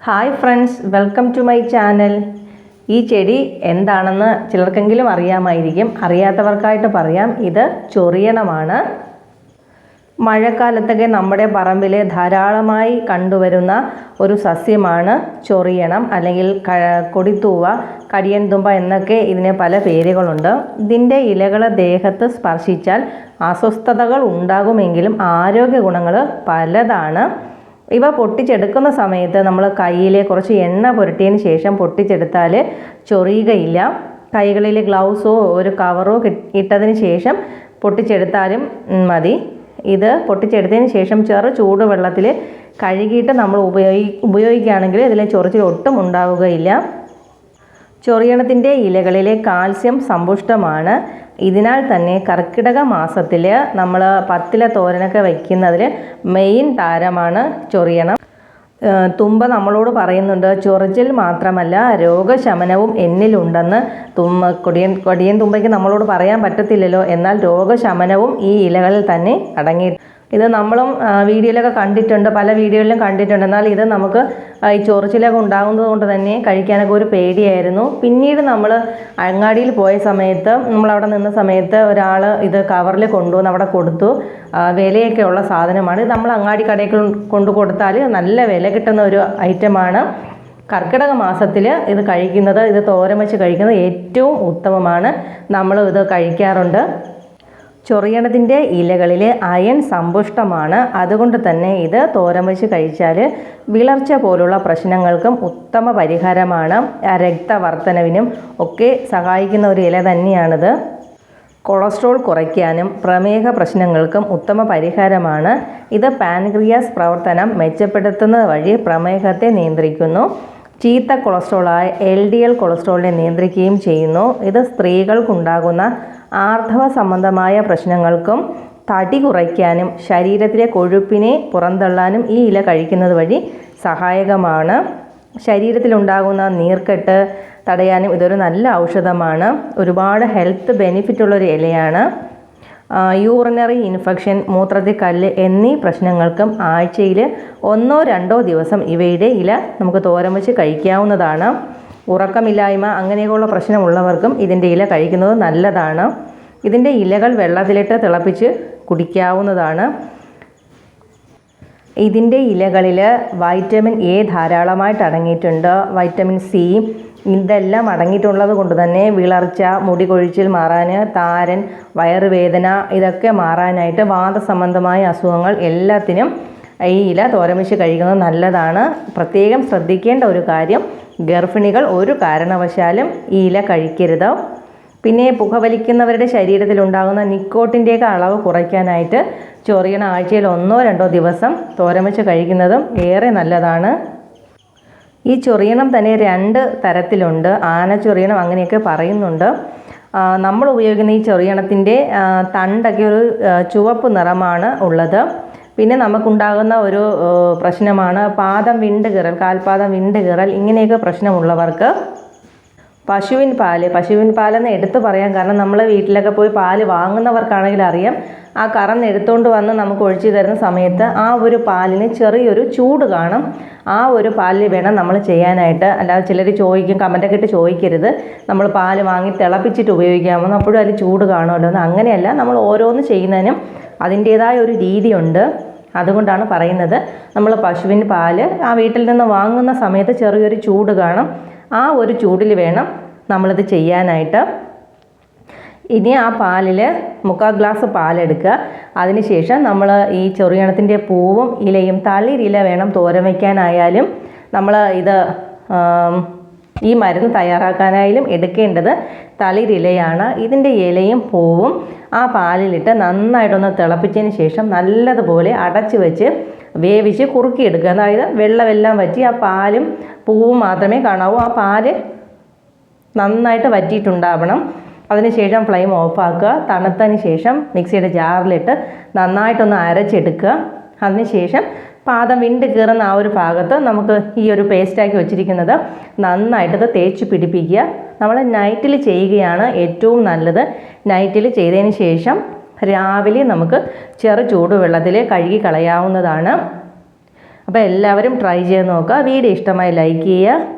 Hi friends welcome to my channel. ഈ ചെടി എന്താണെന്ന് ചിലർക്കെങ്കിലും അറിയാമായിരിക്കും. അറിയാത്തവർക്കായിട്ട് പറയാം. ഇത് ചൊറിയണമാണ്. മഴക്കാലത്തൊക്കെ നമ്മുടെ പറമ്പിലെ ധാരാളമായി കണ്ടുവരുന്ന ഒരു സസ്യമാണ് ചൊറിയണം അല്ലെങ്കിൽ ക കൊടിത്തൂവ കടിയൻതുമ്പ എന്നൊക്കെ ഇതിന് പല പേരുകളുണ്ട്. ഇതിന്റെ ഇലകൾ ദേഹത്ത് സ്പർശിച്ചാൽ അസ്വസ്ഥതകൾ ഉണ്ടാകുമെങ്കിലും ആരോഗ്യ ഗുണങ്ങൾ പലതാണ്. ഇവ പൊട്ടിച്ചെടുക്കുന്ന സമയത്ത് നമ്മൾ കയ്യിൽ കുറച്ച് എണ്ണ പുരട്ടിയതിന് ശേഷം പൊട്ടിച്ചെടുത്താൽ ചൊറിയുകയില്ല. കൈകളിൽ ഗ്ലൗസോ ഒരു കവറോ ഇട്ടതിന് ശേഷം പൊട്ടിച്ചെടുത്താലും മതി. ഇത് പൊട്ടിച്ചെടുത്തതിന് ശേഷം ചെറു ചൂടുവെള്ളത്തിൽ കഴുകിയിട്ട് നമ്മൾ ഉപയോഗി ഉപയോഗിക്കുകയാണെങ്കിൽ ഇതിലെ ചൊറിച്ചിൽ ഒട്ടും ഉണ്ടാവുകയില്ല. ചൊറിയണത്തിന്റെ ഇലകളിലെ കാൽസ്യം സമ്പുഷ്ടമാണ്. ഇതിനാൽ തന്നെ കർക്കിടക മാസത്തിൽ നമ്മൾ പത്തിലെ തോരനൊക്കെ വയ്ക്കുന്നതിൽ മെയിൻ താരമാണ് ചൊറിയണം. തുമ്പ നമ്മളോട് പറയുന്നുണ്ട് ചൊറിച്ചിൽ മാത്രമല്ല രോഗശമനവും എന്നിലുണ്ടെന്ന് തുമ്മ കൊടിയൻ കൊടിയൻ തുമ്പയ്ക്ക് നമ്മളോട് പറയാൻ പറ്റത്തില്ലല്ലോ. എന്നാൽ രോഗശമനവും ഈ ഇലകളിൽ തന്നെ അടങ്ങി ഇത് നമ്മളും വീഡിയോയിലൊക്കെ കണ്ടിട്ടുണ്ട് പല വീഡിയോയിലും കണ്ടിട്ടുണ്ട്. എന്നാൽ ഇത് നമുക്ക് ഈ ചൊറിച്ചിലൊക്കെ ഉണ്ടാകുന്നത് കൊണ്ട് തന്നെ കഴിക്കാനൊക്കെ ഒരു പേടിയായിരുന്നു. പിന്നീട് നമ്മൾ അങ്ങാടിയിൽ പോയ സമയത്ത് നമ്മളവിടെ നിന്ന സമയത്ത് ഒരാൾ ഇത് കവറിൽ കൊണ്ടുവന്ന് അവിടെ കൊടുത്തു. വിലയൊക്കെ ഉള്ള സാധനമാണ്. ഇത് നമ്മൾ അങ്ങാടി കടയിൽ കൊണ്ടു കൊടുത്താൽ നല്ല വില കിട്ടുന്ന ഒരു ഐറ്റമാണ്. കർക്കിടക മാസത്തിൽ ഇത് കഴിക്കുന്നത് ഇത് തോരൻ വെച്ച് കഴിക്കുന്നത് ഏറ്റവും ഉത്തമമാണ്. നമ്മൾ ഇത് കഴിക്കാറുണ്ട്. ചൊറിയണത്തിന്റെ ഇലകളിൽ അയൺ സമ്പുഷ്ടമാണ്. അതുകൊണ്ട് തന്നെ ഇത് തോരൻ വെച്ച് കഴിച്ചാൽ വിളർച്ച പോലുള്ള പ്രശ്നങ്ങൾക്കും ഉത്തമ പരിഹാരമാണ്. രക്തവർത്തനവിനും ഒക്കെ സഹായിക്കുന്ന ഒരു ഇല തന്നെയാണിത്. കൊളസ്ട്രോൾ കുറയ്ക്കാനും പ്രമേഹ പ്രശ്നങ്ങൾക്കും ഉത്തമ പരിഹാരമാണ്. ഇത് പാൻക്രിയാസ് പ്രവർത്തനം മെച്ചപ്പെടുത്തുന്നത് വഴി പ്രമേഹത്തെ നിയന്ത്രിക്കുന്നു. ചീത്ത കൊളസ്ട്രോളായ എൽ ഡി എൽ കൊളസ്ട്രോളിനെ നിയന്ത്രിക്കുകയും ചെയ്യുന്നു. ഇത് സ്ത്രീകൾക്കുണ്ടാകുന്ന ആർത്തവ സംബന്ധമായ പ്രശ്നങ്ങൾക്കും തടി കുറയ്ക്കാനും ശരീരത്തിലെ കൊഴുപ്പിനെ പുറന്തള്ളാനും ഈ ഇല കഴിക്കുന്നത് വഴി സഹായകമാണ്. ശരീരത്തിലുണ്ടാകുന്ന നീർക്കെട്ട് തടയാനും ഇതൊരു നല്ല ഔഷധമാണ്. ഒരുപാട് ഹെൽത്ത് ബെനിഫിറ്റ് ഉള്ളൊരു ഇലയാണ്. യൂറിനറി ഇൻഫെക്ഷൻ മൂത്രത്തിൽ കല്ല് എന്നീ പ്രശ്നങ്ങൾക്കും ആഴ്ചയിൽ ഒന്നോ രണ്ടോ ദിവസം ഇവയുടെ ഇല നമുക്ക് തോരൻ വെച്ച് കഴിക്കാവുന്നതാണ്. ഉറക്കമില്ലായ്മ അങ്ങനെയൊക്കെയുള്ള പ്രശ്നമുള്ളവർക്കും ഇതിന്റെ ഇല കഴിക്കുന്നത് നല്ലതാണ്. ഇതിന്റെ ഇലകൾ വെള്ളത്തിലിട്ട് തിളപ്പിച്ച് കുടിക്കാവുന്നതാണ്. ഇതിന്റെ ഇലകളിൽ വൈറ്റമിൻ എ ധാരാളമായിട്ട് അടങ്ങിയിട്ടുണ്ട്. വൈറ്റമിൻ സി ഇതെല്ലാം അടങ്ങിയിട്ടുള്ളത് കൊണ്ട് തന്നെ വിളർച്ച മുടി കൊഴിച്ചിൽ മാറാൻ താരൻ വയറുവേദന ഇതൊക്കെ മാറാനായിട്ട് വാദസംബന്ധമായ അസുഖങ്ങൾ എല്ലാത്തിനും ഈ ഇല തോരമിച്ച് കഴിക്കുന്നത് നല്ലതാണ്. പ്രത്യേകം ശ്രദ്ധിക്കേണ്ട ഒരു കാര്യം ഗർഭിണികൾ ഒരു കാരണവശാലും ഈ ഇല കഴിക്കരുത്. പിന്നെ പുകവലിക്കുന്നവരുടെ ശരീരത്തിൽ ഉണ്ടാകുന്ന നിക്കോട്ടിന്റെയൊക്കെ അളവ് കുറയ്ക്കാനായിട്ട് ചൊറിയണ ആഴ്ചയിൽ ഒന്നോ രണ്ടോ ദിവസം തോരൻ വെച്ച് കഴിക്കുന്നതും ഏറെ നല്ലതാണ്. ഈ ചൊറിയണം തന്നെ രണ്ട് തരത്തിലുണ്ട്. ആന ചൊറിയണം അങ്ങനെയൊക്കെ പറയുന്നുണ്ട്. നമ്മൾ ഉപയോഗിക്കുന്ന ഈ ചൊറിയണത്തിന്റെ തണ്ടൊക്കെ ഒരു ചുവപ്പ് നിറമാണ് ഉള്ളത്. പിന്നെ നമുക്കുണ്ടാകുന്ന ഒരു പ്രശ്നമാണ് പാദം വിണ്ട് കീറൽ കാൽപാദം വിണ്ട് കീറൽ ഇങ്ങനെയൊക്കെ പ്രശ്നമുള്ളവർക്ക് പശുവിൻ പാൽ പശുവിൻ പാലെന്ന് എടുത്തു പറയാം കാരണം നമ്മൾ വീട്ടിലൊക്കെ പോയി പാൽ വാങ്ങുന്നവർക്കാണെങ്കിൽ അറിയാം ആ കറന്ന് എടുത്തുകൊണ്ട് വന്ന് നമുക്ക് ഒഴിച്ചു തരുന്ന സമയത്ത് ആ ഒരു പാലിന് ചെറിയൊരു ചൂട് കാണും. ആ ഒരു പാലിൽ വേണം നമ്മൾ ചെയ്യാനായിട്ട്. അല്ലാതെ ചിലർ ചോദിക്കും കമന്റൊക്കെ ഇട്ട് ചോദിക്കരുത്. നമ്മൾ പാൽ വാങ്ങി തിളപ്പിച്ചിട്ട് ഉപയോഗിക്കാമോ? അപ്പോഴും അതിൽ ചൂട് കാണുമല്ലോ എന്ന്. അങ്ങനെയല്ല നമ്മൾ ഓരോന്ന് ചെയ്യുന്നതിനും അതിന്റേതായ ഒരു രീതിയുണ്ട്. അതുകൊണ്ടാണ് പറയുന്നത്. നമ്മൾ പശുവിൻ പാൽ ആ വീട്ടിൽ നിന്ന് വാങ്ങുന്ന സമയത്ത് ചെറിയൊരു ചൂട് കാണും. ആ ഒരു ചൂടിൽ വേണം നമ്മളിത് ചെയ്യാനായിട്ട്. ഇനി ആ പാലിൽ മുക്കാൽ ഗ്ലാസ് പാലെടുക്കുക. അതിനുശേഷം നമ്മൾ ഈ ചൊറിയണത്തിന്റെ പൂവും ഇലയും തളിരില വേണം തോരൻ വയ്ക്കാനായാലും നമ്മൾ ഇത് ഈ മരുന്ന് തയ്യാറാക്കാനായാലും എടുക്കേണ്ടത് തളിരിലയാണ്. ഇതിന്റെ ഇലയും പൂവും ആ പാലിലിട്ട് നന്നായിട്ടൊന്ന് തിളപ്പിച്ചതിന് ശേഷം നല്ലതുപോലെ അടച്ചു വെച്ച് വേവിച്ച് കുറുക്കിയെടുക്കുക. അതായത് വെള്ളമെല്ലാം വറ്റി ആ പാലും പൂവും മാത്രമേ കാണാവൂ. ആ പാൽ നന്നായിട്ട് വറ്റിയിട്ടുണ്ടാവണം. അതിനുശേഷം ഫ്ലെയിം ഓഫാക്കുക. തണുത്തതിന് ശേഷം മിക്സിയുടെ ജാറിലിട്ട് നന്നായിട്ടൊന്ന് അരച്ചെടുക്കുക. അതിനുശേഷം പാദം വിണ്ട് കീറുന്ന ആ ഒരു ഭാഗത്ത് നമുക്ക് ഈ ഒരു പേസ്റ്റാക്കി വെച്ചിരിക്കുന്നത് നന്നായിട്ടത് തേച്ച് പിടിപ്പിക്കുക. നമ്മൾ നൈറ്റിൽ ചെയ്യുകയാണ് ഏറ്റവും നല്ലത്. നൈറ്റിൽ ചെയ്തതിന് ശേഷം രാവിലെ നമുക്ക് ചെറു ചൂടുവെള്ളത്തിൽ കഴുകി കളയാവുന്നതാണ്. അപ്പോൾ എല്ലാവരും ട്രൈ ചെയ്ത് നോക്കുക. വീഡിയോ ഇഷ്ടമായി ലൈക്ക് ചെയ്യുക.